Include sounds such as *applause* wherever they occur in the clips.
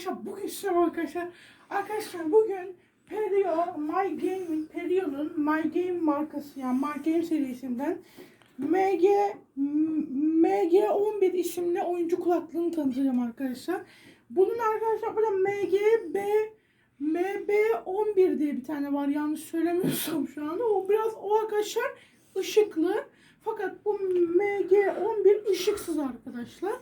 arkadaşlar bugün size arkadaşlar arkadaşlar bugün Perio My Game Perio'nun My Game markası yani My Game serisinden MG MG 11 isimli oyuncu kulaklığını tanıtacağım arkadaşlar. Bunun arkadaşlar burada MG B MB 11 diye bir tane var yanlış söylemiyorsam şu anda. O biraz o arkadaşlar ışıklı. Fakat bu MG 11 ışıksız arkadaşlar.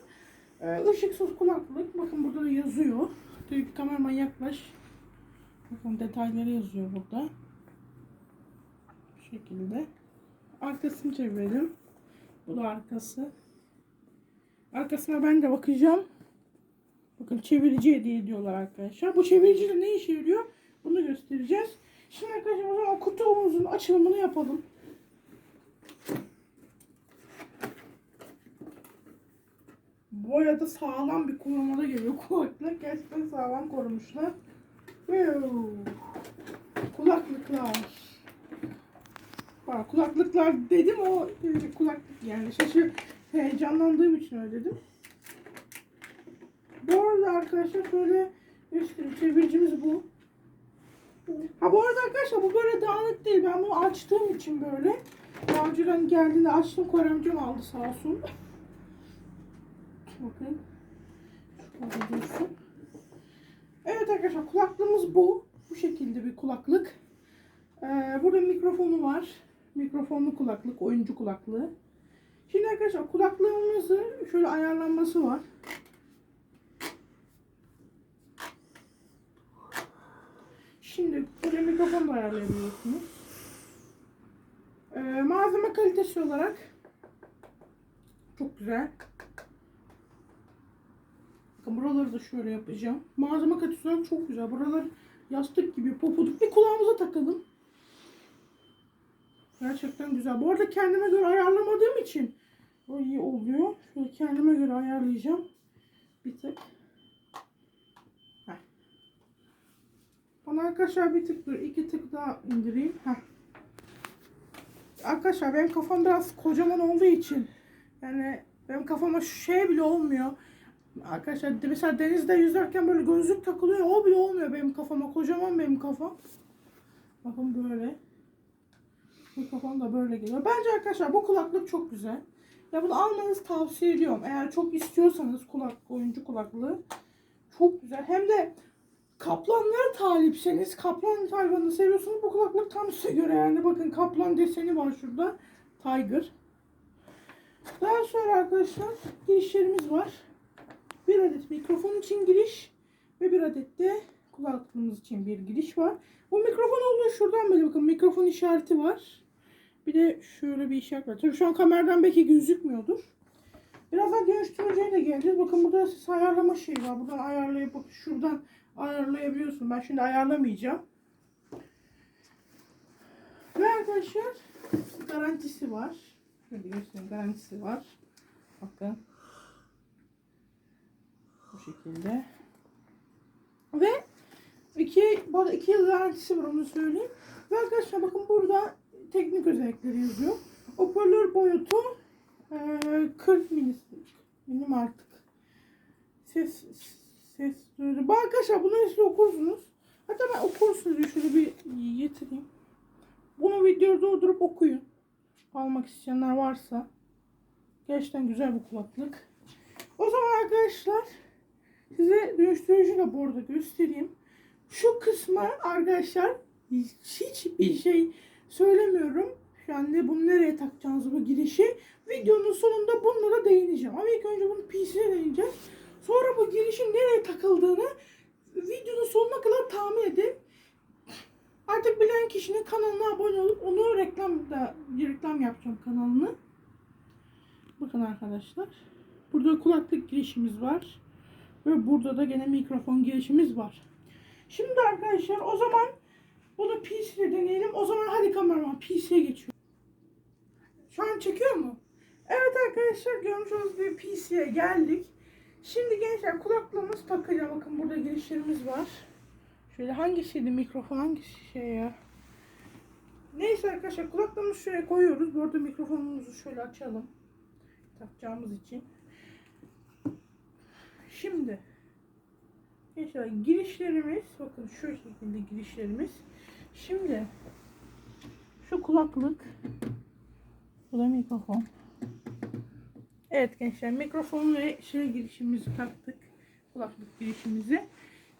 Ee, ışıksız kulaklık. Bakın burada da yazıyor. Tabii kameraman yaklaş. Bakın detayları yazıyor burada. Bu şekilde. Arkasını çevirelim. Bu da arkası. Arkasına ben de bakacağım. Bakın çevirici hediye ediyorlar arkadaşlar. Bu çevirici de ne işe yarıyor? Bunu göstereceğiz. Şimdi arkadaşlar o zaman kutumuzun açılımını yapalım. Bu arada sağlam bir korumada geliyor kulaklık. Gerçekten sağlam korumuşlar. Kulaklıklar. Bak kulaklıklar dedim o e, kulaklık yani şaşı heyecanlandığım için öyle dedim. Bu arada arkadaşlar şöyle göstereyim. Çeviricimiz bu. Ha bu arada arkadaşlar bu böyle dağınık değil. Ben bunu açtığım için böyle. Daha önceden geldiğinde açtım. Koremcim aldı sağ olsun. Dursun. Evet arkadaşlar kulaklığımız bu. Bu şekilde bir kulaklık. Ee, burada mikrofonu var. Mikrofonlu kulaklık, oyuncu kulaklığı. Şimdi arkadaşlar kulaklığımızı şöyle ayarlanması var. Şimdi buraya mikrofon da ayarlayabiliyorsunuz. Ee, malzeme kalitesi olarak çok güzel. Bakın buraları da şöyle yapacağım. Malzeme olarak çok güzel. Buralar yastık gibi popuduk. Bir kulağımıza takalım. Gerçekten güzel. Bu arada kendime göre ayarlamadığım için o iyi oluyor. Şöyle kendime göre ayarlayacağım. Bir tık. Heh. Bana arkadaşlar bir tık dur. iki tık daha indireyim. Heh. Arkadaşlar benim kafam biraz kocaman olduğu için yani benim kafama şu şey bile olmuyor. Arkadaşlar mesela denizde yüzerken böyle gözlük takılıyor. O bile olmuyor benim kafama. Kocaman benim kafam. Bakın böyle. Mikrofon da böyle geliyor. Bence arkadaşlar bu kulaklık çok güzel. Ya bunu almanızı tavsiye ediyorum. Eğer çok istiyorsanız kulak oyuncu kulaklığı çok güzel. Hem de kaplanlara talipseniz, kaplan hayvanını seviyorsanız bu kulaklık tam size göre yani. Bakın kaplan deseni var şurada. Tiger. Daha sonra arkadaşlar girişlerimiz var. Bir adet mikrofon için giriş ve bir adet de kulaklığımız için bir giriş var. Bu mikrofon olduğu şuradan böyle bakın mikrofon işareti var. Bir de şöyle bir işaret var. Tabii şu an kameradan belki gözükmüyordur. Birazdan dönüştürücüye de geleceğiz. Bakın burada ses ayarlama şeyi var. Buradan ayarlayıp şuradan ayarlayabiliyorsun. Ben şimdi ayarlamayacağım. Ve arkadaşlar garantisi var. Şöyle göstereyim garantisi var. Bakın. Bu şekilde. Ve iki, bu iki yıl garantisi var onu söyleyeyim. Ve arkadaşlar bakın burada teknik özellikleri yazıyor. Hoparlör boyutu e, 40 milim, milim artık. Ses ses duyuru. Bak arkadaşlar bunu siz okursunuz. Hatta ben okursunuz şöyle bir getireyim. Bunu videoda durdurup okuyun. Almak isteyenler varsa. Gerçekten güzel bu kulaklık. O zaman arkadaşlar size dönüştürücü bu arada göstereyim. Şu kısmı arkadaşlar hiçbir şey söylemiyorum. Anda bunu nereye takacağınızı bu girişi. Videonun sonunda bunlara değineceğim. Ama ilk önce bunu PC'ye değineceğiz. Sonra bu girişin nereye takıldığını videonun sonuna kadar tahmin edin. Artık bilen kişinin kanalına abone olup onu reklam da reklam yapacağım kanalını. Bakın arkadaşlar. Burada kulaklık girişimiz var. Ve burada da gene mikrofon girişimiz var. Şimdi arkadaşlar o zaman bunu PC'de deneyelim. O zaman hadi kameraman PC'ye geçiyor. Şu an çekiyor mu? Evet arkadaşlar görmüş olduğunuz gibi PC'ye geldik. Şimdi gençler kulaklığımız takılıyor. Bakın burada girişlerimiz var. Şöyle hangisiydi mikrofon hangisi şey ya? Neyse arkadaşlar kulaklığımızı şuraya koyuyoruz. Bu arada mikrofonumuzu şöyle açalım. Takacağımız için. Şimdi Gençler girişlerimiz bakın şu şekilde girişlerimiz. Şimdi şu kulaklık bu da mikrofon. Evet gençler mikrofon ve şey girişimizi taktık. Kulaklık girişimizi.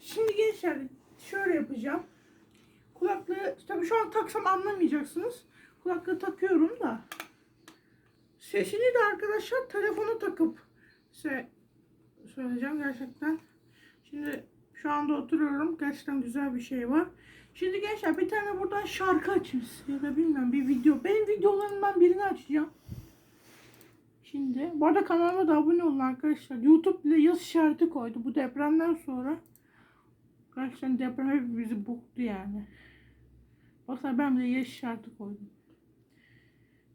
Şimdi gençler şöyle yapacağım. Kulaklığı tabii şu an taksam anlamayacaksınız. Kulaklığı takıyorum da. Sesini de arkadaşlar telefona takıp size söyleyeceğim gerçekten. Şimdi şu anda oturuyorum. Gerçekten güzel bir şey var. Şimdi gençler bir tane buradan şarkı açın siz ya da bilmiyorum bir video. Benim videolarımdan birini açacağım. Şimdi bu arada kanalıma da abone olun arkadaşlar. YouTube bile yaz işareti koydu bu depremden sonra. Gerçekten deprem hep bizi boktu yani. Baksana ben de yaz işareti koydum.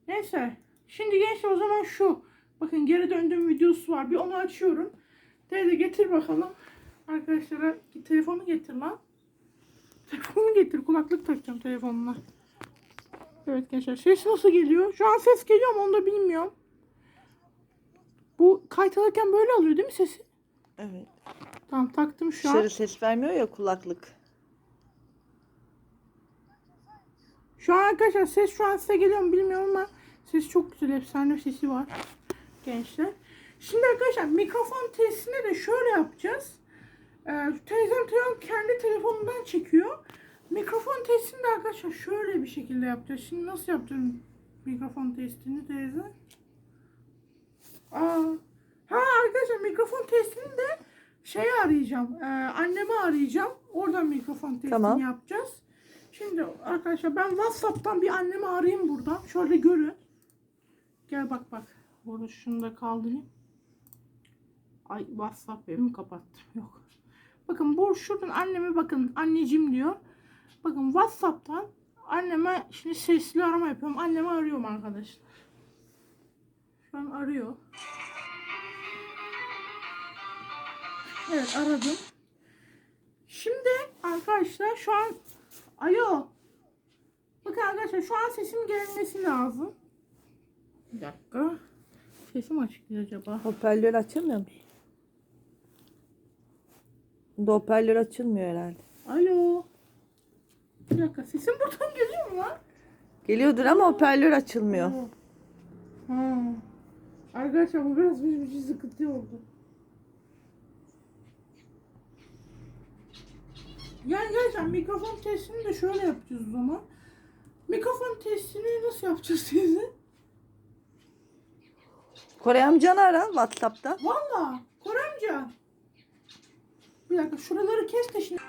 Neyse. Şimdi gençler o zaman şu. Bakın geri döndüğüm videosu var. Bir onu açıyorum. Teyze getir bakalım. Arkadaşlara telefonu getir lan. Telefonu getir. Kulaklık takacağım telefonuna. Evet gençler. Ses nasıl geliyor? Şu an ses geliyor mu onu da bilmiyorum. Bu kayıt alırken böyle alıyor değil mi sesi? Evet. Tamam taktım şu an. Dışarı ses vermiyor ya kulaklık. Şu an arkadaşlar ses şu an size geliyor mu bilmiyorum ama ses çok güzel efsane sesi var gençler. Şimdi arkadaşlar mikrofon testini de şöyle yapacağız. Ee, teyzem telefon kendi telefonundan çekiyor. Mikrofon testini de arkadaşlar şöyle bir şekilde yapacağız. Şimdi nasıl yapacağım mikrofon testini teyze? Aa, ha arkadaşlar mikrofon testini de şey arayacağım. E, annemi arayacağım. Oradan mikrofon testini Tamam. yapacağız. Şimdi arkadaşlar ben WhatsApp'tan bir annemi arayayım buradan. Şöyle görün. Gel bak bak. Burada şunu da kaldırayım. Ay WhatsApp evimi kapattım. Yok. Bakın bu şuradan anneme bakın anneciğim diyor. Bakın WhatsApp'tan anneme şimdi sesli arama yapıyorum. Annemi arıyorum arkadaşlar. Şu an arıyor. Evet aradım. Şimdi arkadaşlar şu an Alo. Bakın arkadaşlar şu an sesim gelmesi lazım. Bir dakika. Sesim açık değil acaba? Hoparlör açılmıyor mu? Hoparlör açılmıyor herhalde. Alo. Bir dakika sesim buradan geliyor mu lan? Geliyordur ama hoparlör açılmıyor. Ha. Arkadaşlar bu biraz bir, bir sıkıntı oldu. Yani gerçekten mikrofon testini de şöyle yapacağız o zaman. Mikrofon testini nasıl yapacağız teyze? Koray amcanı ara Whatsapp'ta. Valla Koremca. Bir dakika şuraları kes de şimdi.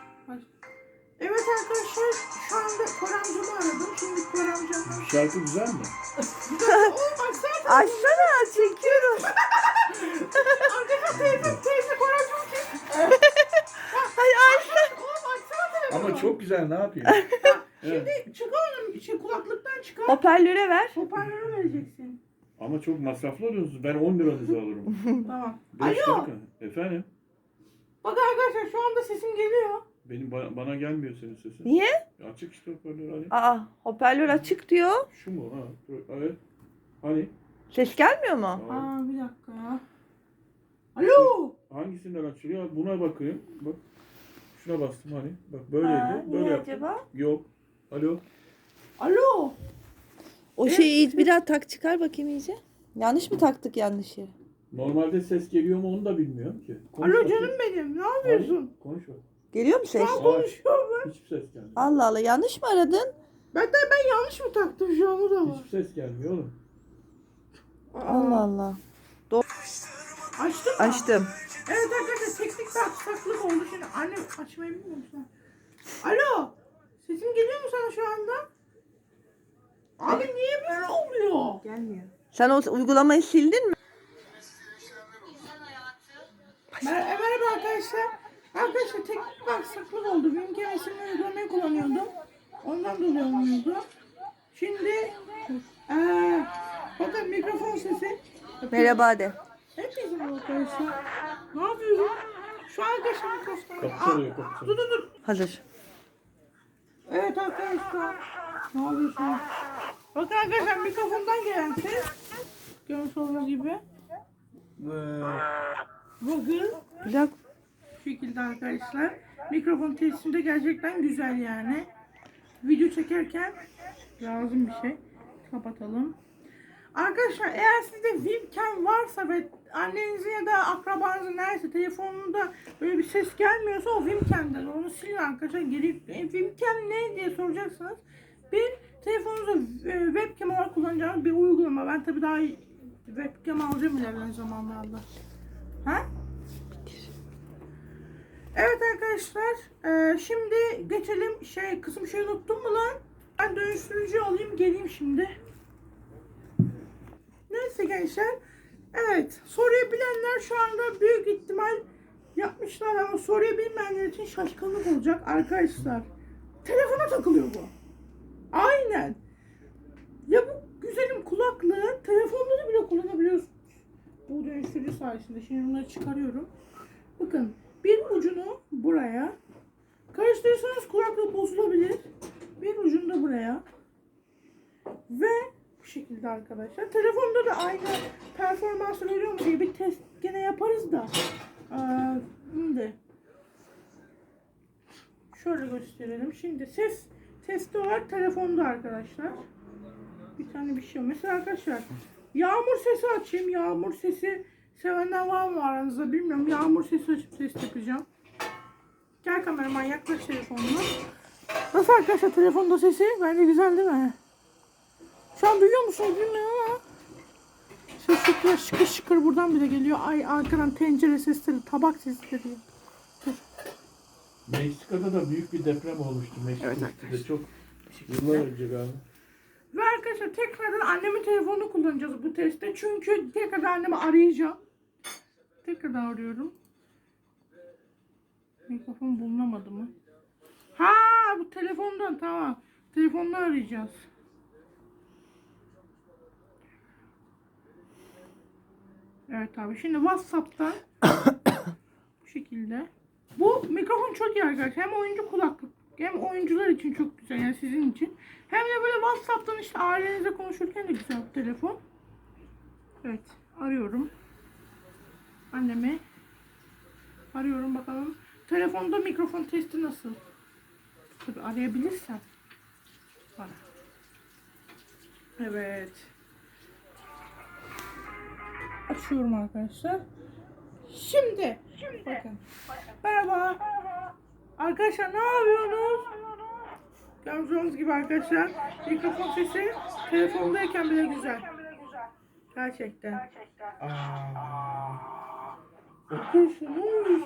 Evet arkadaşlar şu anda Koremcamı aradım. Şimdi Koremcamı. Şarkı güzel mi? Oğlum bak zaten Açsana çekiyorum. *laughs* arkadaşlar teyze teyze Koremcamı kes. *laughs* Oğlum açsana telefonu. Ama çok güzel ne yapayım? *laughs* Şimdi çıkar onu şey, kulaklıktan çıkar. Hoparlöre ver. Hoparlörü vereceksin. Ama çok masraflı alıyorsunuz. Ben 10 liranızı alırım. Tamam. Beş Alo. dakika. Efendim? Bak arkadaşlar şu anda sesim geliyor. Benim bana, bana gelmiyor senin sesin. Niye? Açık işte hoparlör hani. Aa hoparlör açık diyor. Şu mu? Ha. Evet. Hani? Ses gelmiyor mu? Aa, Aa bir dakika ya. Alo. Hangisinden açılıyor? Buna bakayım. Bak. Şuna bastım hani. Bak Aa, böyleydi. Böyle niye yaptım. acaba? Yok. Alo. Alo. O şeyi bir daha tak çıkar bakayım iyice. Yanlış mı taktık yanlış yere? Normalde ses geliyor mu onu da bilmiyorum ki. Konuş Alo bakayım. canım benim. Ne yapıyorsun? Konuş bak. Geliyor mu ses? Şu an konuşuyorum ben. Hiçbir ses gelmiyor. Allah Allah yanlış mı aradın? Ben de ben yanlış mı taktım şu an o da var. Hiçbir ses gelmiyor oğlum. Allah Allah. Açtın mı? Açtım. Evet arkadaşlar teknik bir aksaklık oldu. Şimdi annem açmayı bilmiyor musun? Alo. Sesim geliyor mu sana şu anda? Abi niye böyle oluyor? Gelmiyor. Sen o uygulamayı sildin mi? Mer merhaba arkadaşlar. Arkadaşlar teknik bir aksaklık oldu. Benim kemesimle uygulamayı kullanıyordum. Ondan dolayı olmuyordu. Şimdi eee bakın mikrofon sesi. Merhaba de. Hepinize arkadaşlar. Ne yapıyorsun? Şu an arkadaşlar mikrofon. Kapı çalıyor kapı Dur dur dur. Hazır. Evet arkadaşlar. Ne yapıyorsun? Bakın arkadaşlar mikrofondan gelen ses. Görmüş olduğunuz gibi. Bakın. Dakika. Şu şekilde arkadaşlar. Mikrofon testinde gerçekten güzel yani. Video çekerken lazım bir şey. Kapatalım. Arkadaşlar eğer sizde webcam varsa ve annenizin ya da akrabanızın neyse telefonunda böyle bir ses gelmiyorsa o webcam'den onu silin arkadaşlar. Geri yükleyin. Webcam ne diye soracaksınız. Bir telefonunuzda e, webcam olarak kullanacağınız bir uygulama. Ben tabii daha webcam alacağım ilerleyen zamanlarda. Ha? Evet arkadaşlar, e, şimdi geçelim şey kısım şey unuttum mu lan? Ben dönüştürücü alayım geleyim şimdi. Neyse gençler. Evet, soruyu bilenler şu anda büyük ihtimal yapmışlar ama soruyu bilmeyenler için şaşkınlık olacak arkadaşlar. Telefona takılıyor bu. Aynen. Ya bu güzelim kulaklığı telefonda da bile kullanabiliyorsunuz. Bu dönüştürücü sayesinde. Şimdi bunları çıkarıyorum. Bakın bir ucunu buraya karıştırırsanız kulaklık bozulabilir. Bir ucunu da buraya. Ve bu şekilde arkadaşlar. Telefonda da aynı performans veriyor mu diye bir test gene yaparız da. Aa, şimdi şöyle gösterelim. Şimdi ses testi olarak telefonda arkadaşlar. Bir tane bir şey. Mesela arkadaşlar yağmur sesi açayım. Yağmur sesi sevenler var mı aranızda bilmiyorum. Yağmur sesi açıp ses yapacağım. Gel kameraman yaklaş telefonuna. Nasıl arkadaşlar telefonda sesi? Bence güzel değil mi? Şu an duyuyor musunuz bilmiyorum ama. Ses ya şıkır şıkır buradan bile geliyor. Ay arkadan tencere sesleri, tabak sesleri. Meksika'da da büyük bir deprem olmuştu. Meksika Evet çok yıllar önce galiba. Arkadaşlar tekrardan annemin telefonunu kullanacağız bu testte. Çünkü tekrardan annemi arayacağım. Tekrardan arıyorum. Mikrofon bulunamadı mı? Ha bu telefondan tamam. Telefonla arayacağız. Evet abi şimdi WhatsApp'tan *coughs* bu şekilde. Bu mikrofon çok iyi arkadaşlar. Hem oyuncu kulaklık hem oyuncular için çok güzel yani sizin için. Hem de böyle WhatsApp'tan işte ailenizle konuşurken de güzel bir telefon. Evet arıyorum. Annemi arıyorum bakalım. Telefonda mikrofon testi nasıl? Tabii arayabilirsem. Ara. Evet. Açıyorum arkadaşlar. Şimdi. Bakın. Merhaba. Arkadaşlar ne yapıyorsunuz? Gördüğünüz gibi arkadaşlar mikrofon sesi telefondayken bile güzel. Gerçekten. Aa. Oluyor?